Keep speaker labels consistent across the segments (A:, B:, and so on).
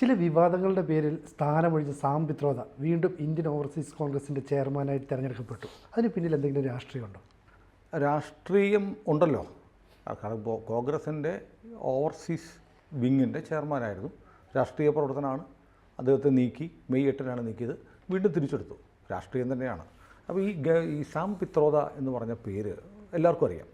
A: ചില വിവാദങ്ങളുടെ പേരിൽ സ്ഥാനമൊഴിച്ച സാം പിത്രോദ വീണ്ടും ഇന്ത്യൻ ഓവർസീസ് കോൺഗ്രസിന്റെ ചെയർമാനായി തിരഞ്ഞെടുക്കപ്പെട്ടു. അതിന് പിന്നിൽ എന്തെങ്കിലും രാഷ്ട്രീയമുണ്ടോ?
B: രാഷ്ട്രീയം ഉണ്ടല്ലോ. കാരണം കോൺഗ്രസിന്റെ ഓവർസീസ് വിങ്ങിന്റെ ചെയർമാനായിരുന്നു. രാഷ്ട്രീയ പ്രവർത്തനമാണ്. അദ്ദേഹത്തെ നീക്കി മെയ് എട്ടിനാണ് നീക്കിയത്. വീണ്ടും തിരിച്ചെടുത്തു. രാഷ്ട്രീയം തന്നെയാണ്. അപ്പോൾ ഈ ഈ സാം പിത്രോദ എന്ന് പറഞ്ഞ പേര് എല്ലാവർക്കും അറിയാം.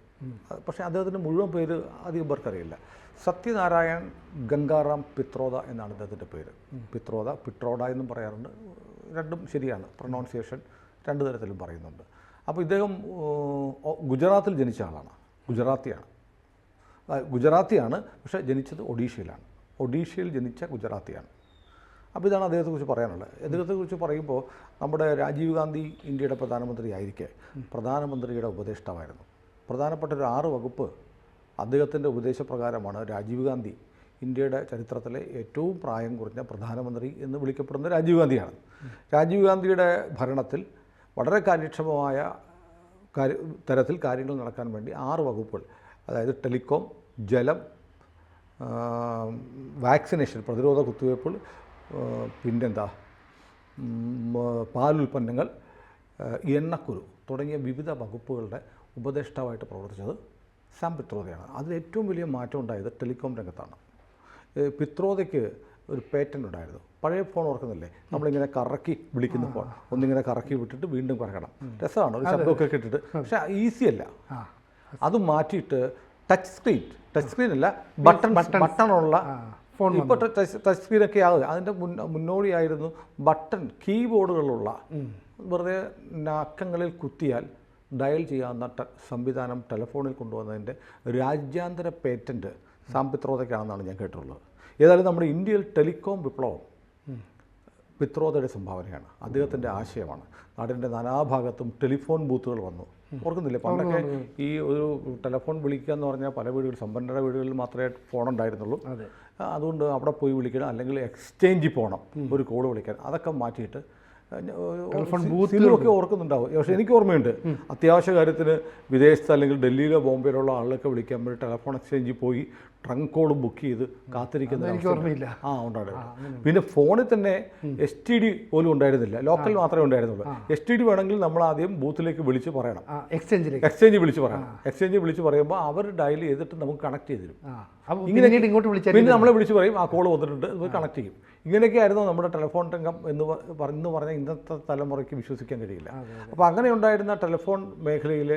B: പക്ഷേ അദ്ദേഹത്തിന്റെ മുഴുവൻ പേര് അധികം പേർക്കറിയില്ല. സത്യനാരായൺ ഗംഗാറാം പിത്രോദ എന്നാണ് അദ്ദേഹത്തിന്റെ പേര്. പിത്രോദ പിട്രോഡ എന്നും പറയാറുണ്ട്. രണ്ടും ശരിയാണ്. പ്രൊണൗൺസിയേഷൻ രണ്ട് തരത്തിലും പറയുന്നുണ്ട്. അപ്പോൾ ഇദ്ദേഹം ഗുജറാത്തിൽ ജനിച്ച ആളാണ്. ഗുജറാത്തിയാണ്. ഗുജറാത്തിയാണ് പക്ഷേ ജനിച്ചത് ഒഡീഷയിലാണ്. ഒഡീഷയിൽ ജനിച്ച ഗുജറാത്തിയാണ്. അപ്പോൾ ഇതാണ് അദ്ദേഹത്തെക്കുറിച്ച് പറയാനുള്ളത്. അദ്ദേഹത്തെക്കുറിച്ച് പറയുമ്പോൾ നമ്മുടെ രാജീവ് ഗാന്ധി ഇന്ത്യയുടെ പ്രധാനമന്ത്രി ആയിരിക്കെ പ്രധാനമന്ത്രിയുടെ ഉപദേഷ്ടാവായിരുന്നു. പ്രധാനപ്പെട്ട ഒരു ആറ് വകുപ്പ് അദ്ദേഹത്തിന്റെ ഉപദേശപ്രകാരമാണ് രാജീവ് ഗാന്ധി ഇന്ത്യയുടെ ചരിത്രത്തിലെ ഏറ്റവും പ്രായം കുറഞ്ഞ പ്രധാനമന്ത്രി എന്ന് വിളിക്കപ്പെടുന്ന രാജീവ് ഗാന്ധിയാണ്. രാജീവ് ഗാന്ധിയുടെ ഭരണത്തിൽ വളരെ കാര്യക്ഷമമായ കാര്യ തരത്തിൽ കാര്യങ്ങൾ നടക്കാൻ വേണ്ടി ആറ് വകുപ്പുകൾ അതായത് ടെലികോം ജലം വാക്സിനേഷൻ പ്രതിരോധ കുത്തിവയ്പ്പുകൾ പിന്നെന്താ പാലുൽപ്പന്നങ്ങൾ എണ്ണക്കുരു തുടങ്ങിയ വിവിധ വകുപ്പുകളുടെ ഉപദേഷ്ടാവായിട്ട് പ്രവർത്തിച്ചത് സാം പിത്രോദയാണ് അതിൽ ഏറ്റവും വലിയ മാറ്റം ഉണ്ടായത് ടെലികോം രംഗത്താണ്. പിത്രോതയ്ക്ക് ഒരു പേറ്റന്റ് ഉണ്ടായിരുന്നു. പഴയ ഫോൺ ഓർക്കുന്നില്ലേ? നമ്മളിങ്ങനെ കറക്കി വിളിക്കുന്ന ഫോൺ ഒന്നിങ്ങനെ കറക്കി വിട്ടിട്ട് വീണ്ടും കറക്കണം. രസമാണ് ഒരു ശബ്ദമൊക്കെ കിട്ടിട്ട്. പക്ഷേ ഈസി അല്ല. അത് മാറ്റിയിട്ട് ടച്ച് സ്ക്രീൻ ടച്ച് സ്ക്രീൻ അല്ല ബട്ടൺ ബട്ടണുള്ള
A: ഫോൺ
B: ഇപ്പോൾ ടച്ച് ടച്ച് സ്ക്രീനൊക്കെ ആകും അതിന്റെ മുന്ന മുന്നോടിയായിരുന്നു ബട്ടൺ കീബോർഡുകളുള്ള വെറുതെ നാക്കങ്ങളിൽ കുത്തിയാൽ ഡയൽ ചെയ്യാവുന്ന സംവിധാനം ടെലഫോണിൽ കൊണ്ടുവന്നതിന്റെ രാജ്യാന്തര പേറ്റന്റ് സാമ്പിത്രോതയ്ക്കാണെന്നാണ് ഞാൻ കേട്ടിട്ടുള്ളത്. ഏതായാലും നമ്മുടെ ഇന്ത്യയിൽ ടെലികോം വിപ്ലവം പിത്രോതയുടെ സംഭാവനയാണ്. അദ്ദേഹത്തിന്റെ ആശയമാണ്. നാടിന്റെ നാനാഭാഗത്തും ടെലിഫോൺ ബൂത്തുകൾ വന്നു. ഓർക്കുന്നില്ലേ? പണ്ടൊക്കെ ഈ ഒരു ടെലിഫോൺ വിളിക്കുക എന്ന് പറഞ്ഞാൽ പല വീടുകളിൽ സമ്പന്നരുടെ വീടുകളിൽ മാത്രമേ ഫോൺ ഉണ്ടായിരുന്നുള്ളൂ
A: അതെ
B: അതുകൊണ്ട് അവിടെ പോയി വിളിക്കണം. അല്ലെങ്കിൽ എക്സ്ചേഞ്ചിൽ പോകണം. ഒരു കോൾ വിളിക്കാൻ. അതൊക്കെ മാറ്റിയിട്ട് ബൂത്തിലൊക്കെ ഓർക്കുന്നുണ്ടാവും. പക്ഷെ എനിക്ക് ഓർമ്മയുണ്ട്. അത്യാവശ്യ കാര്യത്തിന് വിദേശത്ത് അല്ലെങ്കിൽ ഡൽഹിയിലോ ബോംബെയിലോ ഉള്ള ആളുകളൊക്കെ വിളിക്കാൻ വേണ്ടി ടെലഫോൺ എക്സ്ചേഞ്ചിൽ പോയി ട്രങ്ക് കോൾ ബുക്ക് ചെയ്ത് കാത്തിരിക്കുന്ന
A: എനിക്ക് ഓർമ്മയില്ല.
B: ആ ഉണ്ടായിരുന്നു പിന്നെ ഫോണിൽ തന്നെ എസ് ടി ഡി പോലും ഉണ്ടായിരുന്നില്ല. ലോക്കൽ മാത്രമേ ഉണ്ടായിരുന്നുള്ളൂ. എസ് ടി ഡി വേണമെങ്കിൽ നമ്മൾ ആദ്യം ബൂത്തിലേക്ക് വിളിച്ച് പറയണം.
A: എക്സ്ചേഞ്ച് എക്സ്ചേഞ്ചിലേക്ക്
B: എക്സ്ചേഞ്ച് വിളിച്ച് പറയണം. എക്സ്ചേഞ്ച് വിളിച്ച് പറയുമ്പോൾ അവർ ഡയൽ ചെയ്തിട്ട് നമുക്ക് കണക്ട് ചെയ്ത് തരും.
A: ഇങ്ങോട്ട് വിളിച്ചാൽ
B: പിന്നെ നമ്മളെ വിളിച്ച് പറയും ആ കോൾ വന്നിട്ടുണ്ട് കണക്ട് ചെയ്യും. ഇങ്ങനെയൊക്കെ ആയിരുന്നു നമ്മുടെ ടെലഫോൺ രംഗം എന്ന് പറഞ്ഞു പറഞ്ഞാൽ ഇന്നത്തെ തലമുറയ്ക്ക് വിശ്വസിക്കാൻ കഴിയില്ല. അപ്പോൾ അങ്ങനെ ഉണ്ടായിരുന്ന ടെലിഫോൺ മേഖലയിൽ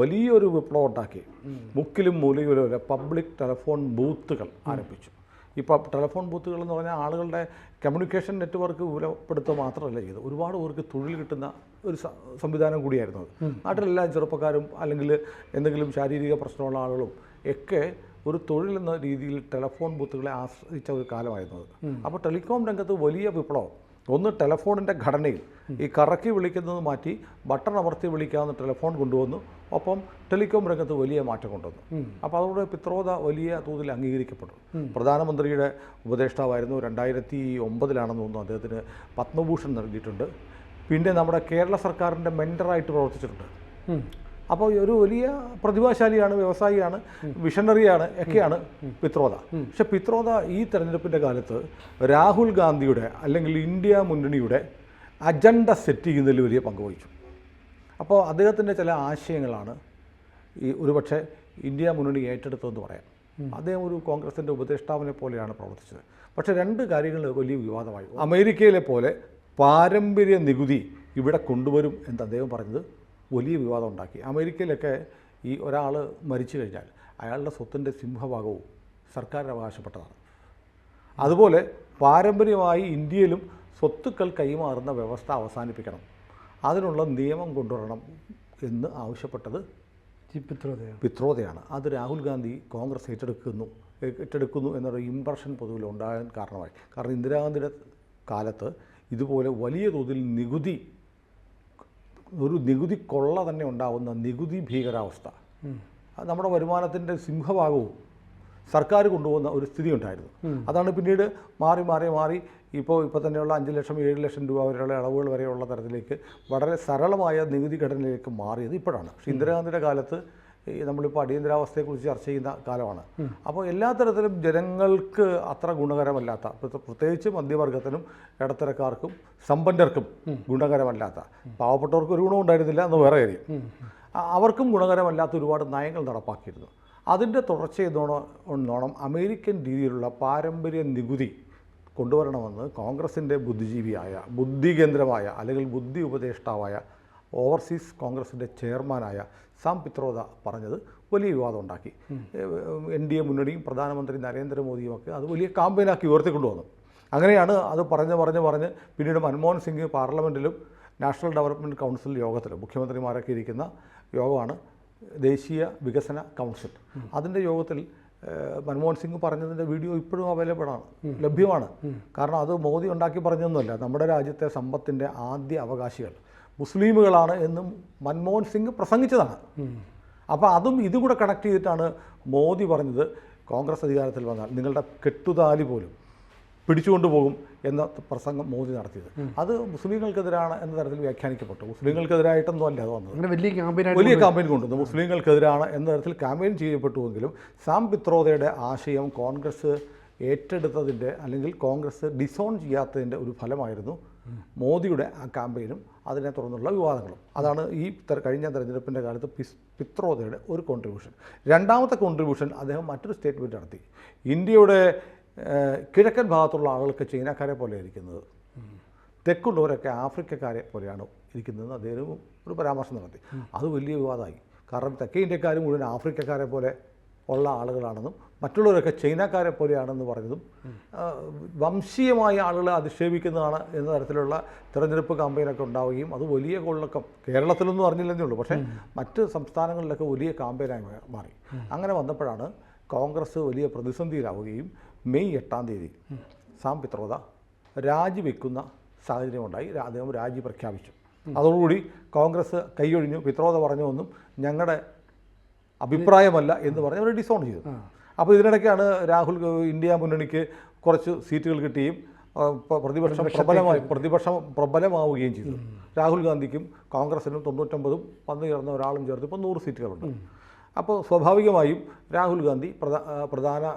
B: വലിയൊരു വിപ്ലവം ഉണ്ടാക്കി. മുക്കിലും മൂലയിലും പബ്ലിക് ടെലിഫോൺ ബൂത്തുകൾ ആരംഭിച്ചു. ഇപ്പോൾ ടെലിഫോൺ ബൂത്തുകൾ എന്ന് പറഞ്ഞാൽ ആളുകളുടെ കമ്മ്യൂണിക്കേഷൻ നെറ്റ്വർക്ക് വിപുലപ്പെടുത്തുക മാത്രമല്ല ചെയ്തത്. ഒരുപാട് പേർക്ക് തൊഴിൽ കിട്ടുന്ന ഒരു സംവിധാനം കൂടിയായിരുന്നു അത്. നാട്ടിലെല്ലാ ചെറുപ്പക്കാരും അല്ലെങ്കിൽ എന്തെങ്കിലും ശാരീരിക പ്രശ്നമുള്ള ആളുകളും ഒക്കെ ഒരു തൊഴിൽ എന്ന രീതിയിൽ ടെലിഫോൺ ബൂത്തുകളെ ആശ്രയിച്ച ഒരു കാലമായിരുന്നു അത്. അപ്പോൾ ടെലികോം രംഗത്ത് വലിയ വിപ്ലവം. ഒന്ന് ടെലഫോണിന്റെ ഘടനയിൽ. ഈ കറക്കി വിളിക്കുന്നത് മാറ്റി ബട്ടൺ അമർത്തി വിളിക്കാവുന്ന ടെലിഫോൺ കൊണ്ടുവന്നു. ഒപ്പം ടെലികോം രംഗത്ത് വലിയ മാറ്റം കൊണ്ടുവന്നു. അപ്പോൾ അതോടെ പിത്രോദ വലിയ തോതിൽ അംഗീകരിക്കപ്പെട്ടു. പ്രധാനമന്ത്രിയുടെ ഉപദേഷ്ടാവായിരുന്നു. രണ്ടായിരത്തി ഒമ്പതിലാണെന്ന് തോന്നുന്നു അദ്ദേഹത്തിന് പത്മഭൂഷൺ നൽകിയിട്ടുണ്ട്. പിന്നെ നമ്മുടെ കേരള സർക്കാരിന്റെ മെന്ററായിട്ട് പ്രവർത്തിച്ചിട്ടുണ്ട്. അപ്പോൾ ഒരു വലിയ പ്രതിഭാശാലിയാണ് വ്യവസായിയാണ് വിഷണറിയാണ് ഒക്കെയാണ് പിത്രോദ. പക്ഷെ പിത്രോദ ഈ തെരഞ്ഞെടുപ്പിന്റെ കാലത്ത് രാഹുൽ ഗാന്ധിയുടെ അല്ലെങ്കിൽ ഇന്ത്യ മുന്നണിയുടെ അജണ്ട സെറ്റ് ചെയ്യുന്നതിൽ വലിയ പങ്ക് വഹിച്ചു. അപ്പോൾ അദ്ദേഹത്തിന്റെ ചില ആശയങ്ങളാണ് ഈ ഒരുപക്ഷെ ഇന്ത്യ മുന്നണി ഏറ്റെടുത്തതെന്ന് പറയാം. അദ്ദേഹം ഒരു കോൺഗ്രസിന്റെ ഉപദേഷ്ടാവിനെ പോലെയാണ് പ്രവർത്തിച്ചത്. പക്ഷേ രണ്ട് കാര്യങ്ങൾ വലിയ വിവാദമായി. അമേരിക്കയിലെ പോലെ പാരമ്പര്യ നികുതി ഇവിടെ കൊണ്ടുവരും എന്ന് അദ്ദേഹം പറഞ്ഞത് വലിയ വിവാദം ഉണ്ടാക്കി അമേരിക്കയിലൊക്കെ ഈ ഒരാൾ മരിച്ചു കഴിഞ്ഞാൽ അയാളുടെ സ്വത്തിന്റെ സിംഹഭാഗവും സർക്കാർ അവകാശപ്പെട്ടതാണ്. അതുപോലെ പാരമ്പര്യമായി ഇന്ത്യയിലും സ്വത്തുക്കൾ കൈമാറുന്ന വ്യവസ്ഥ അവസാനിപ്പിക്കണം. അതിനുള്ള നിയമം കൊണ്ടുവരണം എന്ന് ആവശ്യപ്പെട്ടത്
A: പിത്രോതയാണ് പിത്രോദയാണ്.
B: അത് രാഹുൽ ഗാന്ധി കോൺഗ്രസ് ഏറ്റെടുക്കുന്നു ഏറ്റെടുക്കുന്നു എന്നൊരു ഇമ്പ്രഷൻ പൊതുവിൽ ഉണ്ടാകാൻ കാരണമായി. കാരണം ഇന്ദിരാഗാന്ധിയുടെ കാലത്ത് ഇതുപോലെ വലിയ തോതിൽ നികുതി ഒരു നികുതി കൊള്ള തന്നെ ഉണ്ടാവുന്ന നികുതി ഭീകരാവസ്ഥ. അത് നമ്മുടെ വരുമാനത്തിന്റെ സിംഹഭാഗവും സർക്കാർ കൊണ്ടുപോകുന്ന ഒരു സ്ഥിതി ഉണ്ടായിരുന്നു അതാണ് പിന്നീട് മാറി മാറി മാറി ഇപ്പോൾ ഇപ്പോൾ തന്നെയുള്ള അഞ്ച് ലക്ഷം ഏഴ് ലക്ഷം രൂപ വരെയുള്ള ഇളവുകൾ വരെയുള്ള തരത്തിലേക്ക് വളരെ സരളമായ നികുതി ഘടനയിലേക്ക് മാറിയത് ഇപ്പോഴാണ്. പക്ഷേ ഇന്ദിരാഗാന്ധിയുടെ കാലത്ത് നമ്മളിപ്പോൾ അടിയന്തരാവസ്ഥയെക്കുറിച്ച് ചർച്ച ചെയ്യുന്ന കാലമാണ്. അപ്പോൾ എല്ലാ തരത്തിലും ജനങ്ങൾക്ക് അത്ര ഗുണകരമല്ലാത്ത പ്രത്യേക- പ്രത്യേകിച്ച് മധ്യവർഗത്തിനും ഇടത്തരക്കാർക്കും സമ്പന്നർക്കും ഗുണകരമല്ലാത്ത പാവപ്പെട്ടവർക്ക് ഒരു ഗുണം ഉണ്ടായിരുന്നില്ല എന്ന് വേറെ കാര്യം. അവർക്കും ഗുണകരമല്ലാത്ത ഒരുപാട് നയങ്ങൾ നടപ്പാക്കിയിരുന്നു. അതിന്റെ തുടർച്ച എന്നോണം എന്നോണം അമേരിക്കൻ രീതിയിലുള്ള പാരമ്പര്യ നികുതി കൊണ്ടുവരണമെന്ന് കോൺഗ്രസിന്റെ ബുദ്ധിജീവിയായ ബുദ്ധികേന്ദ്രമായ അല്ലെങ്കിൽ ബുദ്ധി ഉപദേഷ്ടാവായ ഓവർസീസ് കോൺഗ്രസിന്റെ ചെയർമാനായ സാം പിത്രോദ പറഞ്ഞത് വലിയ വിവാദം ഉണ്ടാക്കി. എൻ ഡി എ മുന്നണിയും പ്രധാനമന്ത്രി നരേന്ദ്രമോദിയും ഒക്കെ അത് വലിയ കാമ്പയിനാക്കി ഉയർത്തിക്കൊണ്ടുവന്നു. അങ്ങനെയാണ് അത് പറഞ്ഞ് പറഞ്ഞ് പറഞ്ഞ് പിന്നീട് മൻമോഹൻ സിംഗ് പാർലമെന്റിലും നാഷണൽ ഡെവലപ്മെന്റ് കൗൺസിൽ യോഗത്തിലും മുഖ്യമന്ത്രിമാരൊക്കെ ഇരിക്കുന്ന യോഗമാണ് ദേശീയ വികസന കൗൺസിൽ. അതിന്റെ യോഗത്തിൽ മൻമോഹൻ സിംഗ് പറഞ്ഞതിന്റെ വീഡിയോ ഇപ്പോഴും അവൈലബിൾ ആണ് ലഭ്യമാണ്. കാരണം അത് മോദി ഉണ്ടാക്കി പറഞ്ഞൊന്നുമല്ല. നമ്മുടെ രാജ്യത്തെ സമ്പത്തിന്റെ ആദ്യ അവകാശികൾ. മുസ്ലിമുകളാണ് എന്നും മൻമോഹൻ സിംഗ് പ്രസംഗിച്ചതാണ്. അപ്പോൾ അതും ഇതും കൂടെ കണക്ട് ചെയ്തിട്ടാണ് മോദി പറഞ്ഞത് കോൺഗ്രസ് അധികാരത്തിൽ വന്നാൽ നിങ്ങളുടെ കെട്ടുതാലി പോലും പിടിച്ചുകൊണ്ടു പോകും എന്ന പ്രസംഗം മോദി നടത്തിയത്. അത് മുസ്ലിങ്ങൾക്കെതിരാണ് എന്ന തരത്തിൽ വ്യാഖ്യാനിക്കപ്പെട്ടു. മുസ്ലിങ്ങൾക്കെതിരായിട്ടൊന്നും അല്ല അത് വന്നത്
A: വലിയ ക്യാമ്പയിൻ
B: വലിയ ക്യാമ്പയിൻ കൊണ്ടുവന്നു. മുസ്ലിങ്ങൾക്കെതിരാണ് എന്ന തരത്തിൽ ക്യാമ്പയിൻ ചെയ്യപ്പെട്ടുവെങ്കിലും സാം പിത്രോദയുടെ ആശയം കോൺഗ്രസ് ഏറ്റെടുത്തതിന്റെ അല്ലെങ്കിൽ കോൺഗ്രസ് ഡിസോൺ ചെയ്യാത്തതിന്റെ ഒരു ഫലമായിരുന്നു മോദിയുടെ ആ ക്യാമ്പയിനും അതിനെ തുടർന്നുള്ള വിവാദങ്ങളും. അതാണ് ഈ കഴിഞ്ഞ തെരഞ്ഞെടുപ്പിന്റെ കാലത്ത് പിസ് പിത്രോദയുടെ ഒരു കോൺട്രിബ്യൂഷൻ രണ്ടാമത്തെ കോൺട്രിബ്യൂഷൻ അദ്ദേഹം മറ്റൊരു സ്റ്റേറ്റ്മെന്റ് നടത്തി. ഇന്ത്യയുടെ കിഴക്കൻ ഭാഗത്തുള്ള ആളുകൾക്ക് ചൈനക്കാരെ പോലെ ഇരിക്കുന്നത് തെക്കുള്ളവരൊക്കെ ആഫ്രിക്കക്കാരെ പോലെയാണ് ഇരിക്കുന്നതെന്ന് അദ്ദേഹം ഒരു പരാമർശം നടത്തി. അത് വലിയ വിവാദമായി. കാരണം തെക്കേ ഇന്ത്യക്കാരും മുഴുവൻ ആഫ്രിക്കക്കാരെ പോലെ ഉള്ള ആളുകളാണെന്നും മറ്റുള്ളവരൊക്കെ ചൈനക്കാരെ പോലെയാണെന്ന് പറഞ്ഞതും വംശീയമായ ആളുകളെ അധിക്ഷേപിക്കുന്നതാണ് എന്ന തരത്തിലുള്ള തിരഞ്ഞെടുപ്പ് കാമ്പയിനൊക്കെ ഉണ്ടാവുകയും അത് വലിയ കൊള്ളക്കം. കേരളത്തിലൊന്നും അറിഞ്ഞില്ലെന്നേ ഉള്ളൂ. പക്ഷേ മറ്റ് സംസ്ഥാനങ്ങളിലൊക്കെ വലിയ കാമ്പയിനായി മാറി. അങ്ങനെ വന്നപ്പോഴാണ് കോൺഗ്രസ് വലിയ പ്രതിസന്ധിയിലാവുകയും മെയ് എട്ടാം തീയതി സാം പിത്രോദ രാജിവെക്കുന്ന സാഹചര്യമുണ്ടായി. അദ്ദേഹം രാജി പ്രഖ്യാപിച്ചു. അതോടുകൂടി കോൺഗ്രസ് കൈയൊഴിഞ്ഞു. പിത്രോദ പറഞ്ഞു എന്നും ഞങ്ങളുടെ അഭിപ്രായമല്ല എന്ന് പറഞ്ഞ് അവർ ഡിസോൺ ചെയ്തു. അപ്പോൾ ഇതിനിടയ്ക്കാണ് രാഹുൽ ഇന്ത്യ മുന്നണിക്ക് കുറച്ച് സീറ്റുകൾ കിട്ടുകയും പ്രതിപക്ഷം പ്രബലമായി പ്രതിപക്ഷം പ്രബലമാവുകയും ചെയ്തു. രാഹുൽ ഗാന്ധിക്കും കോൺഗ്രസിനും തൊണ്ണൂറ്റൊമ്പതും വന്നു ചേർന്ന ഒരാളും ചേർത്ത് ഇപ്പോൾ നൂറ് സീറ്റുകളുണ്ട്. അപ്പോൾ സ്വാഭാവികമായും രാഹുൽ ഗാന്ധി പ്രധാ പ്രധാന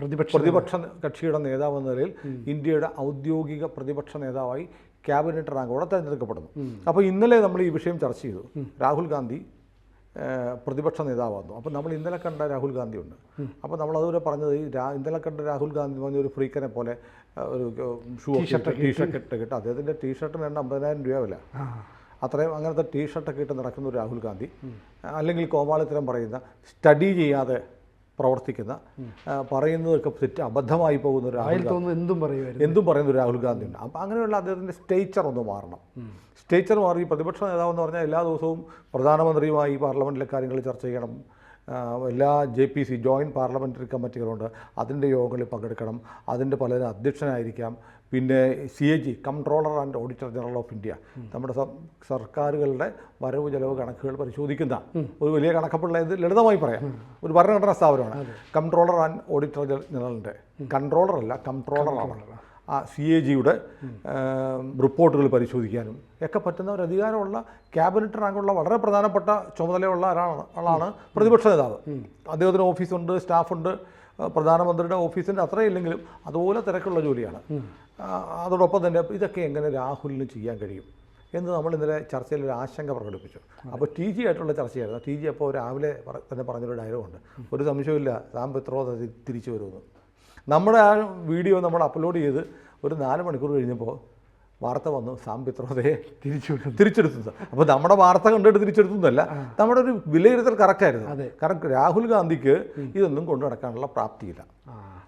A: പ്രതിപക്ഷ
B: പ്രതിപക്ഷ കക്ഷിയുടെ നേതാവ് എന്ന നിലയിൽ ഇന്ത്യയുടെ ഔദ്യോഗിക പ്രതിപക്ഷ നേതാവായി ക്യാബിനറ്റ് റാങ്കോടെ തിരഞ്ഞെടുക്കപ്പെടുന്നു. അപ്പോൾ ഇന്നലെ നമ്മൾ ഈ വിഷയം ചർച്ച ചെയ്തു. രാഹുൽ ഗാന്ധി പ്രതിപക്ഷ നേതാവായിരുന്നു അപ്പോൾ നമ്മൾ ഇന്നലെ കണ്ട രാഹുൽ ഗാന്ധി ഉണ്ട് അപ്പോൾ നമ്മൾ അതുപോലെ പറഞ്ഞത് ഈ രാ ഇന്നലെ കണ്ട രാഹുൽ ഗാന്ധി എന്ന് പറഞ്ഞ ഒരു ഫ്രീക്കനെ പോലെ ഒരു ഷൂ ടീഷർട്ട് ഇട്ട് കിട്ടും. അദ്ദേഹത്തിന്റെ ടീഷർട്ടിന് രണ്ട് അമ്പതിനായിരം രൂപ വില. അത്രയും അങ്ങനത്തെ ടീഷർട്ടൊക്കെ ഇട്ട് നടക്കുന്ന ഒരു രാഹുൽ ഗാന്ധി. അല്ലെങ്കിൽ കോമാളിത്തരം പറയുന്ന സ്റ്റഡി ചെയ്യാതെ പ്രവർത്തിക്കുന്ന പറയുന്നതൊക്കെ തെറ്റ് അബദ്ധമായി പോകുന്ന ഒരു രാഹുൽ
A: എന്തും പറയുമായിരുന്നു.
B: എന്തും പറയുന്ന ഒരു രാഹുൽ ഗാന്ധി ഉണ്ട്. അപ്പം അങ്ങനെയുള്ള അദ്ദേഹത്തിന്റെ സ്റ്റേച്ചർ ഒന്ന് മാറണം. സ്റ്റേച്ചർ മാറി പ്രതിപക്ഷ നേതാവ് എന്ന് പറഞ്ഞാൽ എല്ലാ ദിവസവും പ്രധാനമന്ത്രിയുമായി പാർലമെന്റിലെ കാര്യങ്ങൾ ചർച്ച ചെയ്യണം. എല്ലാ J P C joint parliamentary കമ്മിറ്റികളുണ്ട്. അതിന്റെ യോഗങ്ങളിൽ പങ്കെടുക്കണം. അതിന്റെ പലരും അധ്യക്ഷനായിരിക്കാം. പിന്നെ C A G controller and auditor general of India. നമ്മുടെ സർക്കാരുകളുടെ വരവ് ചെലവ് കണക്കുകൾ പരിശോധിക്കുന്ന ഒരു വലിയ കണക്കപ്പുള്ള ഇത് ലളിതമായി പറയാം. ഒരു ഭരണഘടനാ സ്ഥാപനമാണ്. കൺട്രോളർ ആൻഡ് ഓഡിറ്റർ ജനറലിന്റെ കൺട്രോളർ അല്ല കൺട്രോളർ കൺട്രോളറാണ്. ആ സി എ ജിയുടെ റിപ്പോർട്ടുകൾ പരിശോധിക്കാനും ഒക്കെ പറ്റുന്ന ഒരു അധികാരമുള്ള ക്യാബിനറ്റ് റാങ്കുള്ള വളരെ പ്രധാനപ്പെട്ട ചുമതലയുള്ള ഒരാളാണ് ആളാണ് പ്രതിപക്ഷ നേതാവ്. അദ്ദേഹത്തിന് ഓഫീസുണ്ട് സ്റ്റാഫുണ്ട് പ്രധാനമന്ത്രിയുടെ ഓഫീസിന്റെ അത്രയില്ലെങ്കിലും അതുപോലെ തിരക്കുള്ള ജോലിയാണ്. അതോടൊപ്പം തന്നെ ഇതൊക്കെ എങ്ങനെ രാഹുലിന് ചെയ്യാൻ കഴിയും എന്ന് നമ്മൾ ഇന്നലെ ചർച്ചയിൽ ഒരു ആശങ്ക പ്രകടിപ്പിച്ചു. അപ്പോൾ ടി ജി ആയിട്ടുള്ള ചർച്ചയായിരുന്നു. ടി ജി അപ്പോൾ രാവിലെ തന്നെ പറഞ്ഞൊരു ഡയലോഗുണ്ട് ഒരു സംശയമില്ല സാം പെത്രോ തിരിച്ചു വരുമെന്ന്. നമ്മുടെ ആ വീഡിയോ നമ്മൾ അപ്ലോഡ് ചെയ്ത് ഒരു നാല് മണിക്കൂർ കഴിഞ്ഞപ്പോൾ വാർത്ത വന്നു സാം പിത്രോദയെ
A: തിരിച്ചു വിടുന്നു.
B: തിരിച്ചെടുത്തത് അപ്പോൾ നമ്മുടെ വാർത്ത കണ്ടിട്ട് തിരിച്ചെടുത്തതല്ല നമ്മുടെ ഒരു വിലയിരുത്തൽ കറക്റ്റായിരുന്നു
A: അതെ.
B: കാരണം രാഹുൽ ഗാന്ധിക്ക് ഇതൊന്നും കൊണ്ടു നടക്കാനുള്ള പ്രാപ്തിയില്ല.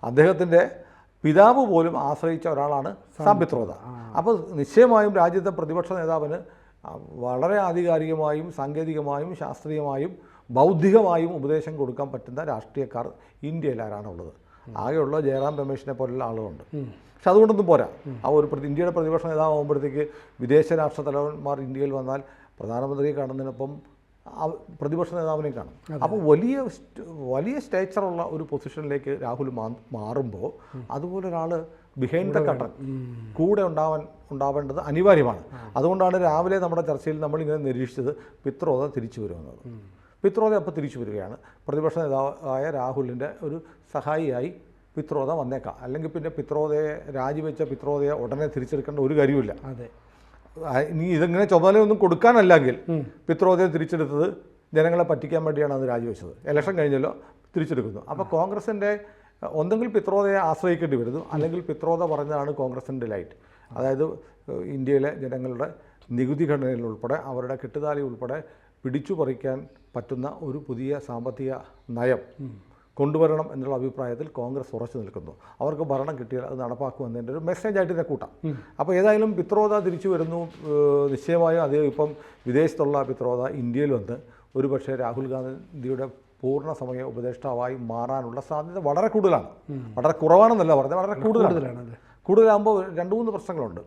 B: അദ്ദേഹത്തിന്റെ പിതാവ് പോലും ആശ്രയിച്ച ഒരാളാണ് സാം പിത്രോദ. അപ്പോൾ നിശ്ചയമായും രാജ്യത്തെ പ്രതിപക്ഷ നേതാവിന് വളരെ ആധികാരികമായും സാങ്കേതികമായും ശാസ്ത്രീയമായും ബൗദ്ധികമായും ഉപദേശം കൊടുക്കാൻ പറ്റുന്ന രാഷ്ട്രീയക്കാർ ഇന്ത്യയിൽ ആരാണുള്ളത്? ആകെയുള്ള ജയറാം രമേശിനെ പോലുള്ള ആളുകളുണ്ട്. പക്ഷെ അതുകൊണ്ടൊന്നും പോരാ. ആ ഒരു പ്രതി- ഇന്ത്യയുടെ പ്രതിപക്ഷ നേതാവുമ്പോഴത്തേക്ക് വിദേശ രാഷ്ട്ര തലവന്മാർ ഇന്ത്യയിൽ വന്നാൽ പ്രധാനമന്ത്രിയെ കാണുന്നതിനൊപ്പം പ്രതിപക്ഷ നേതാവിനെ കാണും. അപ്പോൾ വലിയ വലിയ സ്റ്റേച്ചറുള്ള ഒരു പൊസിഷനിലേക്ക് രാഹുൽ മാറുമ്പോൾ അതുപോലെ ഒരാൾ ബിഹൈൻഡ് ദ കട്ടൺ കൂടെ ഉണ്ടാവാൻ ഉണ്ടാവേണ്ടത് അനിവാര്യമാണ്. അതുകൊണ്ടാണ് രാവിലെ നമ്മുടെ ചർച്ചയിൽ നമ്മൾ ഇങ്ങനെ നിരീക്ഷിച്ചത് പിത്രോത തിരിച്ചു വരുമെന്നത് പിത്രോദ അപ്പോൾ തിരിച്ചു വരികയാണ്. പ്രതിപക്ഷ നേതാവായ രാഹുലിന്റെ ഒരു സഹായിയായി പിത്രോദ വന്നേക്കാം. അല്ലെങ്കിൽ പിന്നെ പിത്രോദയെ രാജിവെച്ച പിത്രോദയെ ഉടനെ തിരിച്ചെടുക്കേണ്ട ഒരു കാര്യമില്ല
A: അതെ.
B: നീ ഇനി ഇതെങ്ങനെ ചുമതലയൊന്നും കൊടുക്കാനല്ലെങ്കിൽ പിത്രോദയെ തിരിച്ചെടുത്തത് ജനങ്ങളെ പറ്റിക്കാൻ വേണ്ടിയാണ് അത് രാജിവെച്ചത്. ഇലക്ഷൻ കഴിഞ്ഞല്ലോ തിരിച്ചെടുക്കുന്നു. അപ്പോൾ കോൺഗ്രസിന്റെ ഒന്നെങ്കിൽ പിത്രോദയെ ആശ്രയിക്കേണ്ടി വരുന്നു അല്ലെങ്കിൽ പിത്രോദ പറഞ്ഞതാണ് കോൺഗ്രസിന്റെ ലൈറ്റ്. അതായത് ഇന്ത്യയിലെ ജനങ്ങളുടെ നികുതി ഘടനയിൽ ഉൾപ്പെടെ അവരുടെ കെട്ടുതാലി ഉൾപ്പെടെ പിടിച്ചു പറിക്കാൻ പറ്റുന്ന ഒരു പുതിയ സാമ്പത്തിക നയം കൊണ്ടുവരണം എന്നുള്ള അഭിപ്രായത്തിൽ കോൺഗ്രസ് ഉറച്ചു നിൽക്കുന്നു. അവർക്ക് ഭരണം കിട്ടിയാൽ അത് നടപ്പാക്കുമെന്നതിന്റെ ഒരു മെസ്സേജായിട്ട് ഇതിനെ കൂട്ടാം. അപ്പോൾ ഏതായാലും പിത്രോദ തിരിച്ചു വരുന്നു. നിശ്ചയമായും അദ്ദേഹം ഇപ്പം വിദേശത്തുള്ള പിത്രോദ ഇന്ത്യയിൽ വന്ന് ഒരുപക്ഷെ രാഹുൽ ഗാന്ധിയുടെ പൂർണ സമയ ഉപദേഷ്ടാവായി മാറാനുള്ള സാധ്യത വളരെ കൂടുതലാണ്. വളരെ കുറവാണെന്നല്ല പറഞ്ഞത് വളരെ കൂടുതലാണ്.
A: അത്.
B: കൂടുതലാകുമ്പോൾ രണ്ട് മൂന്ന് പ്രശ്നങ്ങളുണ്ട്.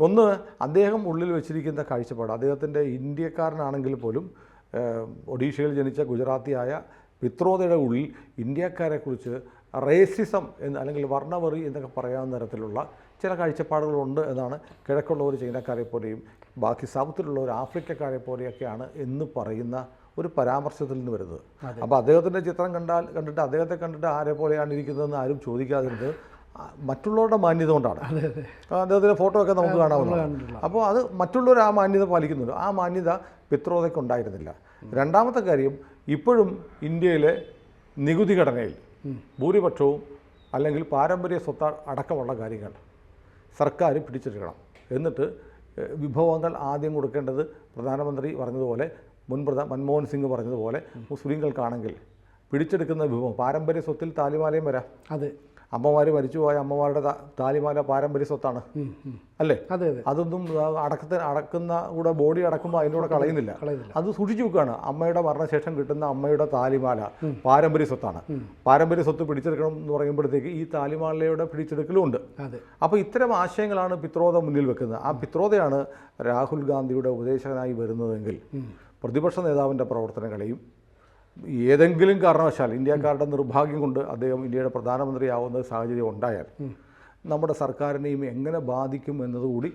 B: ഒന്ന് അദ്ദേഹം ഉള്ളിൽ വെച്ചിരിക്കുന്ന കാഴ്ചപ്പാട് അദ്ദേഹത്തിന്റെ ഇന്ത്യക്കാരനാണെങ്കിൽ പോലും ഒഡീഷയിൽ ജനിച്ച ഗുജറാത്തിയായ പിത്രോദയുടെ ഉള്ളിൽ ഇന്ത്യക്കാരെക്കുറിച്ച് റേസിസം എന്ന് അല്ലെങ്കിൽ വർണവെറി എന്നൊക്കെ പറയാവുന്ന തരത്തിലുള്ള ചില കാഴ്ചപ്പാടുകളുണ്ട് എന്നാണ് കിഴക്കുള്ളവർ ഒരു ചൈനക്കാരെ പോലെയും ബാക്കി സൗത്തിലുള്ളവർ ഒരു ആഫ്രിക്കക്കാരെ പോലെയൊക്കെയാണ് എന്ന് പറയുന്ന ഒരു പരാമർശത്തിൽ നിന്ന് വരുന്നത്. അപ്പോൾ അദ്ദേഹത്തിന്റെ ചിത്രം കണ്ടാൽ കണ്ടിട്ട് അദ്ദേഹത്തെ കണ്ടിട്ട് ആരെ പോലെയാണ് ഇരിക്കുന്നതെന്ന് ആരും ചോദിക്കാതിരുന്നത്. മറ്റുള്ളവരുടെ മാന്യത കൊണ്ടാണ്. അദ്ദേഹത്തിന്റെ ഫോട്ടോ ഒക്കെ നമുക്ക് കാണാവുന്നതാണ് അപ്പോൾ അത് മറ്റുള്ളവർ ആ മാന്യത പാലിക്കുന്നുണ്ട്. ആ മാന്യത പിത്രോദയ്ക്ക് ഉണ്ടായിരുന്നില്ല. രണ്ടാമത്തെ കാര്യം ഇപ്പോഴും ഇന്ത്യയിലെ നികുതി ഘടനയിൽ ഭൂരിപക്ഷവും അല്ലെങ്കിൽ പാരമ്പര്യ സ്വത്ത് അടക്കമുള്ള കാര്യങ്ങൾ സർക്കാർ പിടിച്ചെടുക്കണം. എന്നിട്ട് വിഭവങ്ങൾ ആദ്യം കൊടുക്കേണ്ടത് പ്രധാനമന്ത്രി പറഞ്ഞതുപോലെ മുൻ പ്രധാ മൻമോഹൻ സിംഗ് പറഞ്ഞതുപോലെ മുസ്ലിങ്ങൾക്കാണെങ്കിൽ പിടിച്ചെടുക്കുന്ന വിഭവം പാരമ്പര്യ സ്വത്തിൽ താലിമാലയും വരാം.
A: അതെ.
B: അമ്മമാർ മരിച്ചുപോയ അമ്മമാരുടെ താലിമാല പാരമ്പര്യ സ്വത്താണ്. അല്ലേ?
A: അതെ അതെ.
B: അതൊന്നും അടക്കത്തിന് അടക്കുന്ന കൂടെ ബോഡി അടക്കുമ്പോൾ അതിന്റെ കൂടെ കളയുന്നില്ല. അത് സൂക്ഷിച്ചു വെക്കുകയാണ് അമ്മയുടെ മരണശേഷം കിട്ടുന്ന അമ്മയുടെ താലിമാല പാരമ്പര്യ സ്വത്താണ്. പാരമ്പര്യ സ്വത്ത് പിടിച്ചെടുക്കണം എന്ന് പറയുമ്പോഴത്തേക്ക് ഈ താലിമാലയുടെ പിടിച്ചെടുക്കലും ഉണ്ട്. അപ്പോൾ ഇത്തരം ആശയങ്ങളാണ് പിത്രോത മുന്നിൽ വെക്കുന്നത്. ആ പിത്രോതയാണ് രാഹുൽ ഗാന്ധിയുടെ ഉപദേശകനായി വരുന്നതെങ്കിൽ പ്രതിപക്ഷ നേതാവിന്റെ പ്രവർത്തനങ്ങളെയും ഏതെങ്കിലും കാരണവശാൽ ഇന്ത്യക്കാരുടെ നിർഭാഗ്യം കൊണ്ട് അദ്ദേഹം ഇന്ത്യയുടെ പ്രധാനമന്ത്രിയാവുന്ന സാഹചര്യം ഉണ്ടായാൽ നമ്മുടെ സർക്കാരിനെയും എങ്ങനെ ബാധിക്കും എന്നതുകൂടി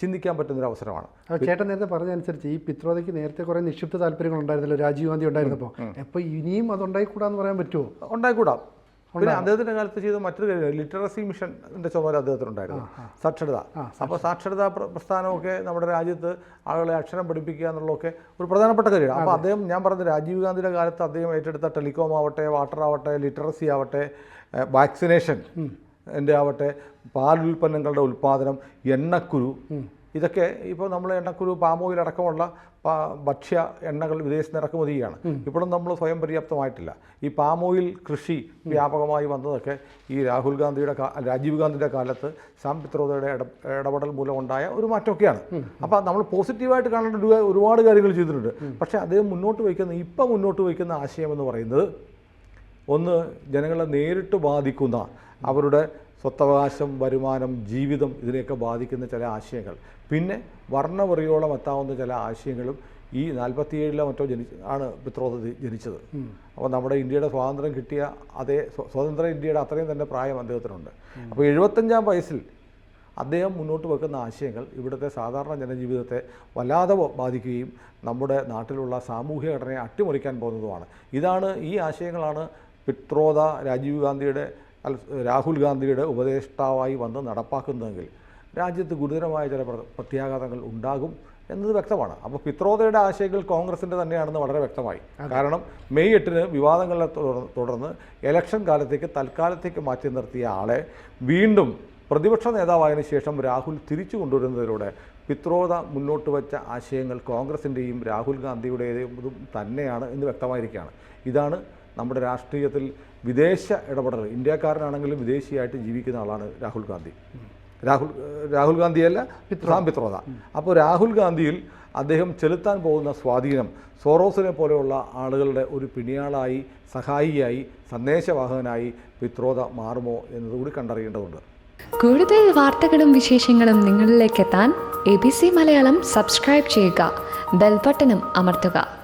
B: ചിന്തിക്കാൻ പറ്റുന്നൊരു അവസരമാണ്.
A: അപ്പോൾ ചേട്ടൻ നേരത്തെ പറഞ്ഞതനുസരിച്ച് ഈ പിത്രോദയ്ക്ക് നേരത്തെ കുറേ നിക്ഷിപ്ത താല്പര്യങ്ങൾ ഉണ്ടായിരുന്നല്ലോ രാജീവ് ഗാന്ധി ഉണ്ടായിരുന്നപ്പോൾ. അപ്പോൾ ഇനിയും അത് ഉണ്ടായിക്കൂടാന്ന് പറയാൻ പറ്റുമോ?
B: ഉണ്ടായിക്കൂടാ. പിന്നെ അദ്ദേഹത്തിന്റെ കാലത്ത് ചെയ്ത മറ്റൊരു കാര്യം ലിറ്ററസി മിഷന്റെ ചുമതല അദ്ദേഹത്തിനുണ്ടായിരുന്നു. സാക്ഷരത. അപ്പോൾ സാക്ഷരതാ. പ്ര- പ്രസ്ഥാനമൊക്കെ നമ്മുടെ രാജ്യത്ത് ആളുകളെ അക്ഷരം പഠിപ്പിക്കുക എന്നുള്ളതൊക്കെ ഒരു പ്രധാനപ്പെട്ട കാര്യമാണ്. അപ്പോൾ അദ്ദേഹം ഞാൻ പറഞ്ഞത് രാജീവ് ഗാന്ധിയുടെ കാലത്ത് അദ്ദേഹം ഏറ്റെടുത്ത ടെലികോം ആവട്ടെ വാട്ടർ ആവട്ടെ ലിറ്ററസി ആവട്ടെ വാക്സിനേഷൻ എന്റെ ആവട്ടെ പാലുൽപ്പന്നങ്ങളുടെ ഉൽപ്പാദനം എണ്ണക്കുരു ഇതൊക്കെ ഇപ്പോൾ നമ്മൾ എണ്ണക്കുരു പാം ഓയിൽ അടക്കമുള്ള ഭക്ഷ്യ എണ്ണകൾ വിദേശത്ത് നിന്ന് ഇറക്കുമതി ഇപ്പോഴും നമ്മൾ സ്വയം പര്യാപ്തമായിട്ടില്ല. ഈ പാം ഓയിൽ കൃഷി വ്യാപകമായി വന്നതൊക്കെ ഈ രാഹുൽ ഗാന്ധിയുടെ രാജീവ് ഗാന്ധിയുടെ കാലത്ത് സാം പിത്രോദയുടെ ഇട ഇടപെടൽ മൂലം ഉണ്ടായ ഒരു മാറ്റമൊക്കെയാണ്. അപ്പോൾ നമ്മൾ പോസിറ്റീവായിട്ട് കാണേണ്ട ഒരു- ഒരുപാട് കാര്യങ്ങൾ ചെയ്തിട്ടുണ്ട്. പക്ഷേ അദ്ദേഹം മുന്നോട്ട് വയ്ക്കുന്ന ഇപ്പം മുന്നോട്ട് വയ്ക്കുന്ന ആശയം എന്ന് പറയുന്നത് ഒന്ന് ജനങ്ങളെ നേരിട്ട് ബാധിക്കുന്ന അവരുടെ സ്വത്തവകാശം വരുമാനം ജീവിതം ഇതിനെയൊക്കെ ബാധിക്കുന്ന ചില ആശയങ്ങൾ. പിന്നെ വർണവെറിയോളം എത്താവുന്ന ചില ആശയങ്ങളും ഈ നാൽപ്പത്തിയേഴിലോ മറ്റോ ജനി ആണ് പിത്രോദ ജനിച്ചത്. അപ്പോൾ നമ്മുടെ ഇന്ത്യയുടെ സ്വാതന്ത്ര്യം കിട്ടിയ അതേ സ്വ- സ്വതന്ത്ര ഇന്ത്യയുടെ അത്രയും തന്നെ പ്രായം അദ്ദേഹത്തിനുണ്ട്. അപ്പോൾ എഴുപത്തഞ്ചാം വയസ്സിൽ അദ്ദേഹം മുന്നോട്ട് വെക്കുന്ന ആശയങ്ങൾ ഇവിടുത്തെ സാധാരണ ജനജീവിതത്തെ വല്ലാതെ ബാധിക്കുകയും നമ്മുടെ നാട്ടിലുള്ള സാമൂഹ്യ ഘടനയെ അട്ടിമറിക്കാൻ പോകുന്നതുമാണ്. ഇതാണ് ഈ ആശയങ്ങളാണ് പിത്രോദ രാജീവ് ഗാന്ധിയുടെ രാഹുൽ ഗാന്ധിയുടെ ഉപദേഷ്ടാവായി വന്ന് നടപ്പാക്കുന്നതെങ്കിൽ രാജ്യത്ത് ഗുരുതരമായ ചില പ്രത്യാഘാതങ്ങൾ ഉണ്ടാകും എന്നത് വ്യക്തമാണ്. അപ്പോൾ പിത്രോദയുടെ ആശയങ്ങൾ കോൺഗ്രസിന്റെ തന്നെയാണെന്ന് വളരെ വ്യക്തമായി. കാരണം മെയ് എട്ടിന് വിവാദങ്ങളെ തുടർ- തുടർന്ന് ഇലക്ഷൻ കാലത്തേക്ക് തൽക്കാലത്തേക്ക് മാറ്റി നിർത്തിയ ആളെ വീണ്ടും പ്രതിപക്ഷ നേതാവായതിനു ശേഷം രാഹുൽ തിരിച്ചു കൊണ്ടുവരുന്നതിലൂടെ പിത്രോദ മുന്നോട്ട് വച്ച ആശയങ്ങൾ കോൺഗ്രസിന്റെയും രാഹുൽ ഗാന്ധിയുടേതും തന്നെയാണ് എന്ന് വ്യക്തമായിരിക്കുകയാണ്. ഇതാണ് നമ്മുടെ രാഷ്ട്രീയത്തിൽ വിദേശ ഇടപെടൽ ഇന്ത്യക്കാരനാണെങ്കിലും വിദേശിയായിട്ട് ജീവിക്കുന്ന ആളാണ് രാഹുൽ ഗാന്ധി. രാഹുൽ രാഹുൽ ഗാന്ധിയല്ല സാം പിത്രോദ. അപ്പോൾ രാഹുൽ ഗാന്ധിയിൽ അദ്ദേഹം ചെലുത്താൻ പോകുന്ന സ്വാധീനം സോറോസിനെ പോലെയുള്ള ആളുകളുടെ ഒരു പിണിയാളായി സഹായിയായി സന്ദേശവാഹകനായി പിത്രോദ മാറുമോ എന്നതുകൂടി കണ്ടറിയേണ്ടതുണ്ട്.
C: കൂടുതൽ വാർത്തകളും വിശേഷങ്ങളും നിങ്ങളിലേക്ക് എത്താൻ A B C Malayalam subscribe ചെയ്യുക ബെൽബട്ടനും അമർത്തുക.